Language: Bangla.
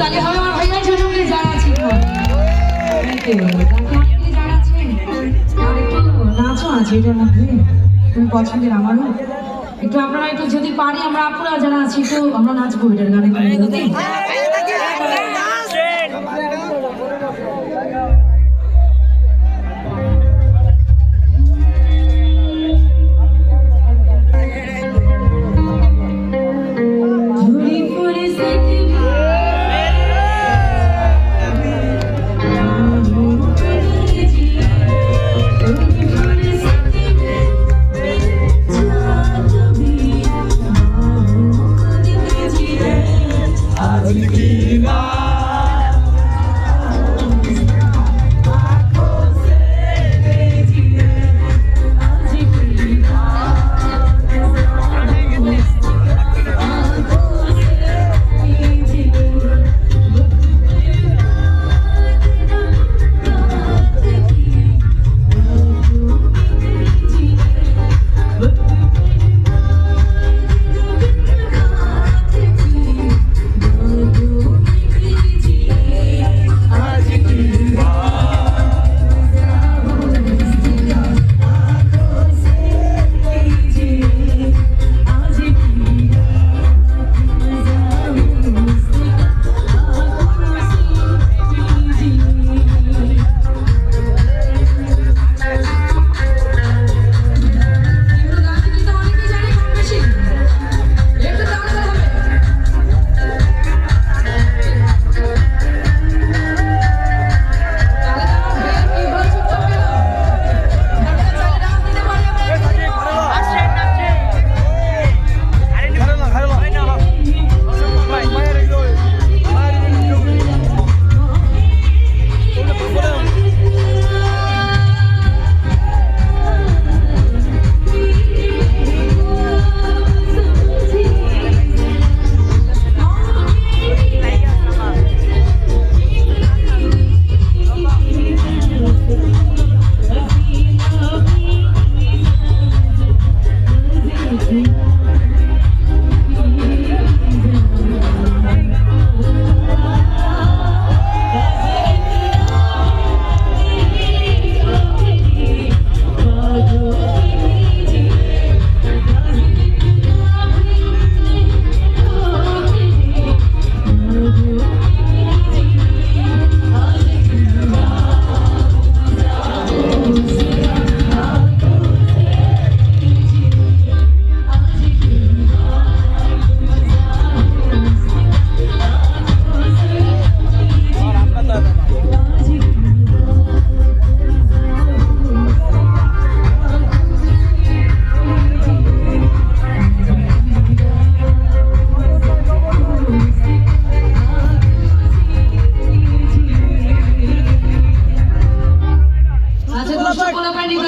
তাহলে হবে আমার ভাইয়া ছোট যারা আছে নাচও আছে এটার মধ্যে তুমি পছন্দের আমারও। একটু আপনারা একটু যদি পারি, আমরা আপনারা যারা আছি, একটু আমরা নাচবো এটার গানে। একটু